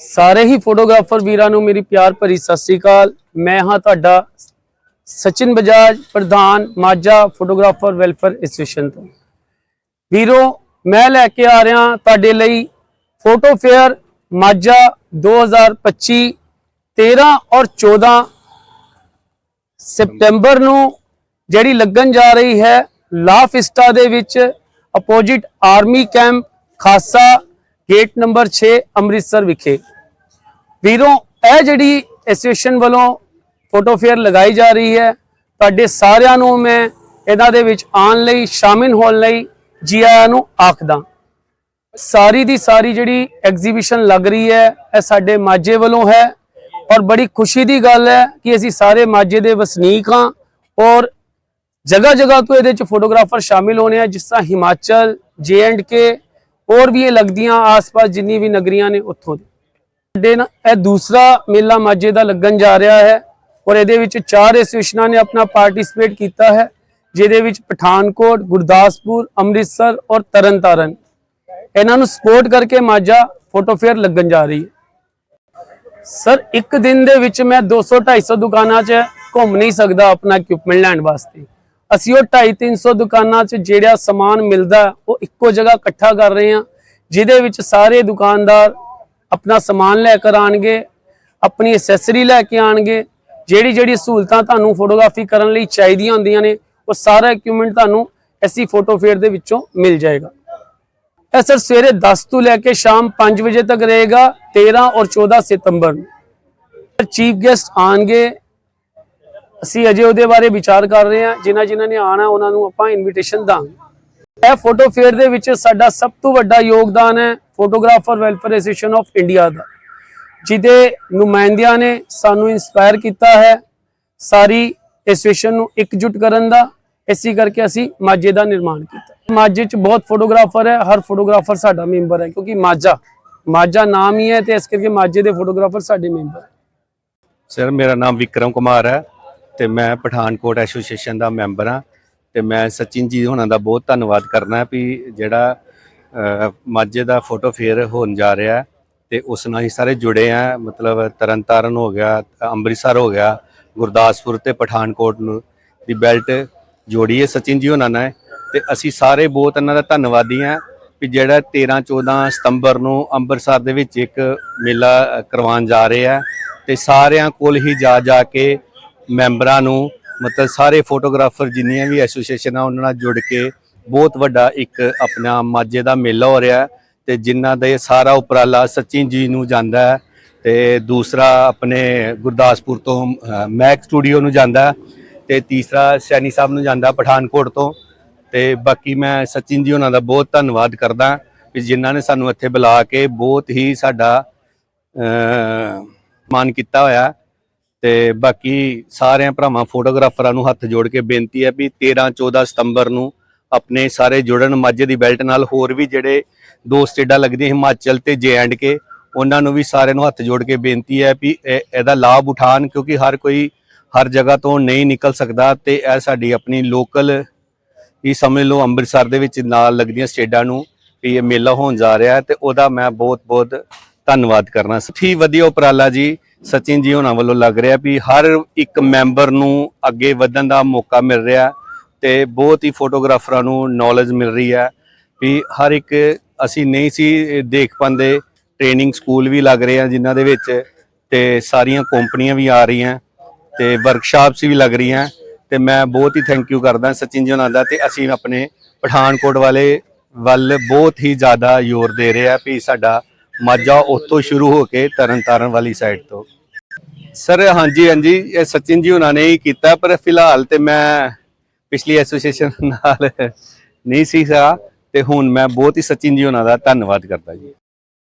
ਸਾਰੇ ਹੀ ਫੋਟੋਗ੍ਰਾਫਰ ਵੀਰਾਂ ਨੂੰ ਮੇਰੀ ਪਿਆਰ ਭਰੀ ਸਤਿ ਸ੍ਰੀ ਅਕਾਲ। ਮੈਂ ਹਾਂ ਤੁਹਾਡਾ ਸਚਿਨ ਬਜਾਜ, ਪ੍ਰਧਾਨ ਮਾਝਾ ਫੋਟੋਗ੍ਰਾਫਰ ਵੈਲਫੇਅਰ ਐਸੋਸੀਏਸ਼ਨ ਤੋਂ। ਵੀਰੋ, ਮੈਂ ਲੈ ਕੇ ਆ ਰਿਹਾ ਤੁਹਾਡੇ ਲਈ ਫੋਟੋ ਫੇਅਰ ਮਾਝਾ 2025 13 ਔਰ 14 ਸਪਟੈਂਬਰ ਨੂੰ, ਜਿਹੜੀ ਲੱਗਣ ਜਾ ਰਹੀ ਹੈ ਲਾਫਿਸਟਾ ਦੇ ਵਿੱਚ opposite army camp, Khasa gate number 6 Amritsar ਵਿਖੇ। ਵੀਰੋ, ਇਹ ਜਿਹੜੀ ਐਸੋਸੀਏਸ਼ਨ ਵੱਲੋਂ ਫੋਟੋ ਫੇਅਰ ਲਗਾਈ ਜਾ ਰਹੀ ਹੈ, ਤੁਹਾਡੇ ਸਾਰਿਆਂ ਨੂੰ ਮੈਂ ਇਹਨਾਂ ਦੇ ਵਿੱਚ ਆਉਣ ਲਈ ਸ਼ਾਮਿਲ ਹੋਣ ਲਈ ਜੀ ਆਇਆਂ ਨੂੰ ਆਖਦਾ। ਸਾਰੀ ਦੀ ਸਾਰੀ ਜਿਹੜੀ ਐਗਜ਼ੀਬਿਸ਼ਨ ਲੱਗ ਰਹੀ ਹੈ, ਇਹ ਸਾਡੇ ਮਾਝੇ ਵੱਲੋਂ ਹੈ ਔਰ ਬੜੀ ਖੁਸ਼ੀ ਦੀ ਗੱਲ ਹੈ ਕਿ ਅਸੀਂ ਸਾਰੇ ਮਾਝੇ ਦੇ ਵਸਨੀਕ ਹਾਂ ਔਰ ਜਗ੍ਹਾ ਜਗ੍ਹਾ ਤੋਂ ਇਹਦੇ ਚ ਫੋਟੋਗ੍ਰਾਫਰ ਸ਼ਾਮਿਲ ਹੋਣੇ ਆ, ਜਿਸ ਤਰ੍ਹਾਂ ਹਿਮਾਚਲ ਜੇ ਐਂਡ ਕੇ ਹੋਰ ਵੀ ਇਹ ਲੱਗਦੀਆਂ ਆਸ-ਪਾਸ ਜਿੰਨੀ ਵੀ ਨਗਰੀਆਂ ਨੇ ਉੱਥੋਂ ਦੇ। ਸਾਡੇ ਨਾ ਇਹ ਦੂਸਰਾ ਮੇਲਾ ਮਾਝੇ ਦਾ ਲੱਗਣ ਜਾ ਰਿਹਾ ਹੈ ਔਰ ਇਹਦੇ ਵਿੱਚ ਚਾਰ ਐਸੋਸੀਏਸ਼ਨਾਂ ਨੇ ਆਪਣਾ ਪਾਰਟਿਸਿਪੇਟ ਕੀਤਾ ਹੈ, ਜਿਹਦੇ ਵਿੱਚ ਪਠਾਨਕੋਟ, ਗੁਰਦਾਸਪੁਰ, ਅੰਮ੍ਰਿਤਸਰ ਔਰ ਤਰਨਤਾਰਨ। ਇਹਨਾਂ ਨੂੰ ਸਪੋਰਟ ਕਰਕੇ ਮਾਝਾ ਫੋਟੋ ਫੇਅਰ ਲੱਗਣ ਜਾ ਰਹੀ ਹੈ। ਸਰ, ਇੱਕ ਦਿਨ ਦੇ ਵਿੱਚ ਮੈਂ 200 250 ਦੁਕਾਨਾਂ 'ਚ ਘੁੰਮ ਨਹੀਂ ਸਕਦਾ ਆਪਣਾ ਇਕਵਿਪਮੈਂਟ ਲੈਣ ਵਾਸਤੇ। ਅਸੀਂ ਉਹ 250 300 ਦੁਕਾਨਾਂ 'ਚ ਜਿਹੜਾ ਸਮਾਨ ਮਿਲਦਾ, ਉਹ ਇੱਕੋ ਜਗ੍ਹਾ ਇਕੱਠਾ ਕਰ ਰਹੇ ਹਾਂ, ਜਿਹਦੇ ਵਿੱਚ ਸਾਰੇ ਦੁਕਾਨਦਾਰ ਆਪਣਾ ਸਮਾਨ ਲੈ ਕੇ ਆਣਗੇ ਆਪਣੀ ਐਸੈਸਰੀ ਲੈ ਕੇ ਆਣਗੇ ਜਿਹੜੀ ਜਿਹੜੀ ਸਹੂਲਤਾਂ ਤੁਹਾਨੂੰ ਫੋਟੋਗ੍ਰਾਫੀ ਕਰਨ ਲਈ ਚਾਹੀਦੀਆਂ ਹੁੰਦੀਆਂ ਨੇ, ਉਹ ਸਾਰਾ ਇਕਵਿਪਮੈਂਟ ਤੁਹਾਨੂੰ ਐਸੀ ਫੋਟੋ ਫੇਅਰ ਦੇ ਵਿੱਚੋਂ ਮਿਲ ਜਾਏਗਾ। ਇਹ ਸਰ ਸਵੇਰੇ 10 ਤੋਂ ਲੈ ਕੇ ਸ਼ਾਮ 5 ਵਜੇ ਤੱਕ ਰਹੇਗਾ 13 ਔਰ 14 ਸਤੰਬਰ ਨੂੰ। ਚੀਫ ਗੈਸਟ ਆਣਗੇ ਅਸੀਂ ਅਜੇ ਉਹਦੇ ਬਾਰੇ ਵਿਚਾਰ ਕਰ ਰਹੇ ਹਾਂ, ਜਿਨ੍ਹਾਂ ਜਿਨ੍ਹਾਂ ਨੇ ਆਣਾ ਉਹਨਾਂ ਨੂੰ ਆਪਾਂ ਇਨਵੀਟੇਸ਼ਨ ਦਾਂਗੇ। ਇਹ ਫੋਟੋ ਫੇਅਰ ਦੇ ਵਿੱਚ ਸਾਡਾ ਸਭ ਤੋਂ ਵੱਡਾ ਯੋਗਦਾਨ ਹੈ photographer welfare association of India ਦਾ, ਜਿਹਦੇ ਨੁਮਾਇੰਦਿਆਂ ਨੇ ਸਾਨੂੰ ਇਨਸਪਾਇਰ ਕੀਤਾ ਹੈ ਸਾਰੀ ਐਸੋਸੀਏਸ਼ਨ ਨੂੰ ਇਕਜੁੱਟ ਕਰਨ ਦਾ। ਇਸੇ ਕਰਕੇ ਅਸੀਂ ਮਾਝੇ ਦਾ ਨਿਰਮਾਣ ਕੀਤਾ। ਮਾਝੇ 'ਚ ਬਹੁਤ ਫੋਟੋਗ੍ਰਾਫਰ ਹੈ, ਹਰ ਫੋਟੋਗ੍ਰਾਫਰ ਸਾਡਾ ਮੈਂਬਰ ਹੈ, ਕਿਉਂਕਿ ਮਾਝਾ ਮਾਝਾ ਨਾਮ ਹੀ ਹੈ ਤੇ ਇਸ ਕਰਕੇ ਮਾਝੇ ਦੇ ਫੋਟੋਗ੍ਰਾਫਰ ਸਾਡੇ ਮੈਂਬਰ ਹੈ। ਸਰ ਮੇਰਾ ਨਾਮ ਵਿਕਰਮ ਕੁਮਾਰ ਹੈ। ਤੇ ਮੈਂ ਪਠਾਨਕੋਟ ਐਸੋਸੀਏਸ਼ਨ ਦਾ ਮੈਂਬਰ ਹਾਂ ਤੇ ਮੈਂ ਸਚਿਨ ਜੀ ਹੋਣਾ ਦਾ ਬਹੁਤ ਧੰਨਵਾਦ ਕਰਨਾ ਵੀ ਜਿਹੜਾ ਮਾਝੇ ਦਾ ਫੋਟੋ ਫੇਅਰ ਹੋਣ ਜਾ ਰਿਹਾ ਹੈ ਤੇ ਉਸ ਨਾਲ ਹੀ ਸਾਰੇ ਜੁੜੇ ਆ, ਮਤਲਬ ਤਰਨਤਾਰਨ ਹੋ ਗਿਆ, ਅੰਮ੍ਰਿਤਸਰ ਹੋ ਗਿਆ, ਗੁਰਦਾਸਪੁਰ ਤੇ ਪਠਾਨਕੋਟ ਨੂੰ ਦੀ ਬੈਲਟ ਜੋੜੀ ਹੈ ਸਚਿਨ ਜੀ ਹੋਣਾ ਨੇ ਤੇ ਅਸੀਂ ਸਾਰੇ ਬਹੁਤ ਇਹਨਾਂ ਦਾ ਧੰਨਵਾਦੀ ਹਾਂ ਵੀ ਜਿਹੜਾ 13 14 ਸਤੰਬਰ ਨੂੰ ਅੰਮ੍ਰਿਤਸਰ ਦੇ ਵਿੱਚ ਇੱਕ ਮੇਲਾ ਕਰਵਾਉਣ ਜਾ ਰਹੇ ਆ ਤੇ ਸਾਰਿਆਂ ਕੋਲ ਹੀ ਜਾ ਜਾ ਕੇ ਮੈਂਬਰਾਂ ਨੂੰ ਮਤਲਬ ਸਾਰੇ ਫੋਟੋਗ੍ਰਾਫਰ ਜਿੰਨੀਆਂ ਵੀ ਐਸੋਸੀਏਸ਼ਨ ਆ ਉਹਨਾਂ ਨਾਲ ਜੁੜ ਕੇ ਬਹੁਤ ਵੱਡਾ ਇੱਕ ਆਪਣਾ ਮਾਝੇ ਦਾ ਮੇਲਾ ਹੋ ਰਿਹਾ ਹੈ ਤੇ ਜਿਨ੍ਹਾਂ ਦਾ ਇਹ ਸਾਰਾ ਉਪਰਾਲਾ ਸਚਿਨ ਜੀ ਨੂੰ ਜਾਂਦਾ ਹੈ ਤੇ ਦੂਸਰਾ ਆਪਣੇ ਗੁਰਦਾਸਪੁਰ ਤੋਂ ਮੈਕ ਸਟੂਡੀਓ ਨੂੰ ਜਾਂਦਾ ਹੈ ਤੇ ਤੀਸਰਾ ਸੈਣੀ ਸਾਹਿਬ ਨੂੰ ਜਾਂਦਾ ਪਠਾਨਕੋਟ ਤੋਂ ਤੇ ਬਾਕੀ ਮੈਂ ਸਚਿਨ ਜੀ ਉਹਨਾਂ ਦਾ ਬਹੁਤ ਧੰਨਵਾਦ ਕਰਦਾ ਵੀ ਜਿਨ੍ਹਾਂ ਨੇ ਸਾਨੂੰ ਇੱਥੇ ਬੁਲਾ ਕੇ ਬਹੁਤ ਹੀ ਸਾਡਾ ਅ, ਮਾਨ ਕੀਤਾ ਹੋਇਆ ਤੇ ਬਾਕੀ ਸਾਰਿਆਂ ਭਰਾਵਾਂ ਫੋਟੋਗ੍ਰਾਫਰਾਂ ਨੂੰ ਹੱਥ ਜੋੜ ਕੇ ਬੇਨਤੀ ਹੈ ਵੀ 13 14 ਸਤੰਬਰ ਨੂੰ ਆਪਣੇ ਸਾਰੇ ਜੁੜਨ ਮਾਝੇ ਦੀ ਬੈਲਟ ਨਾਲ ਹੋਰ ਵੀ ਜਿਹੜੇ ਦੋ ਸਟੇਟਾਂ ਲੱਗਦੀਆਂ ਹਿਮਾਚਲ ਤੇ ਜੇ ਐਂਡ ਕੇ, ਉਹਨਾਂ ਨੂੰ ਵੀ ਸਾਰਿਆਂ ਨੂੰ ਹੱਥ ਜੋੜ ਕੇ ਬੇਨਤੀ ਹੈ ਵੀ ਇਹ- ਇਹਦਾ ਲਾਭ ਉਠਾਣ ਕਿਉਂਕਿ ਹਰ ਕੋਈ ਹਰ ਜਗ੍ਹਾ ਤੋਂ ਨਹੀਂ ਨਿਕਲ ਸਕਦਾ ਤੇ ਇਹ ਸਾਡੀ ਆਪਣੀ ਲੋਕਲ ਹੀ ਸਮਝ ਲਓ ਅੰਮ੍ਰਿਤਸਰ ਦੇ ਵਿੱਚ ਨਾਲ ਲੱਗਦੀਆਂ ਸਟੇਟਾਂ ਨੂੰ ਵੀ ਇਹ ਮੇਲਾ ਹੋਣ ਜਾ ਰਿਹਾ ਹੈ ਤੇ ਉਹਦਾ ਮੈਂ ਬਹੁਤ ਬਹੁਤ ਧੰਨਵਾਦ ਕਰਨਾ। ਸੱਚੀ ਵਧੀਆ ਉਪਰਾਲਾ ਜੀ। ਸਚਿਨ ਜੀ ਹੋਣਾ ਵੱਲੋਂ ਲੱਗ ਰਿਹਾ ਵੀ ਹਰ ਇੱਕ ਮੈਂਬਰ ਨੂੰ ਅੱਗੇ ਵਧਣ ਦਾ ਮੌਕਾ ਮਿਲ ਰਿਹਾ ਤੇ ਬਹੁਤ ਹੀ ਫੋਟੋਗ੍ਰਾਫਰਾਂ ਨੂੰ ਨੌਲੇਜ ਮਿਲ ਰਹੀ ਹੈ ਵੀ ਹਰ ਇੱਕ ਅਸੀਂ ਨਹੀਂ ਸੀ ਦੇਖ ਪਾਉਂਦੇ ਟ੍ਰੇਨਿੰਗ ਸਕੂਲ ਵੀ ਲੱਗ ਰਹੇ ਆ ਜਿਨ੍ਹਾਂ ਦੇ ਵਿੱਚ ਤੇ ਸਾਰੀਆਂ ਕੰਪਨੀਆਂ ਵੀ ਆ ਰਹੀਆਂ ਤੇ ਵਰਕਸ਼ਾਪਸ ਵੀ ਲੱਗ ਰਹੀਆਂ ਤੇ ਮੈਂ ਬਹੁਤ ਹੀ ਥੈਂਕ ਯੂ ਕਰਦਾ ਸਚਿਨ ਜੀ ਹੋਣਾ ਦਾ ਤੇ ਅਸੀਂ ਆਪਣੇ ਪਠਾਨਕੋਟ ਵਾਲੇ ਵੱਲ ਬਹੁਤ ਹੀ ਜ਼ਿਆਦਾ ਜ਼ੋਰ ਦੇ ਰਹੇ ਆ ਵੀ ਸਾਡਾ ਮਾਝਾ ਉੱਥੋਂ ਸ਼ੁਰੂ ਹੋ ਕੇ ਤਰਨਤਾਰਨ ਵਾਲੀ ਸਾਈਡ ਤੋਂ। ਸਰ ਹਾਂਜੀ ਹਾਂਜੀ, ਇਹ ਸਚਿਨ ਜੀ ਉਹਨਾਂ ਨੇ ਹੀ ਕੀਤਾ, ਪਰ ਫਿਲਹਾਲ ਤੇ ਮੈਂ ਪਿਛਲੀ ਐਸੋਸੀਏਸ਼ਨ ਨਾਲ ਨਹੀਂ ਸੀ ਸਾ, ਤੇ ਹੁਣ ਮੈਂ ਬਹੁਤ ਹੀ ਸਚਿਨ ਜੀ ਉਹਨਾਂ ਦਾ ਧੰਨਵਾਦ ਕਰਦਾ ਜੀ।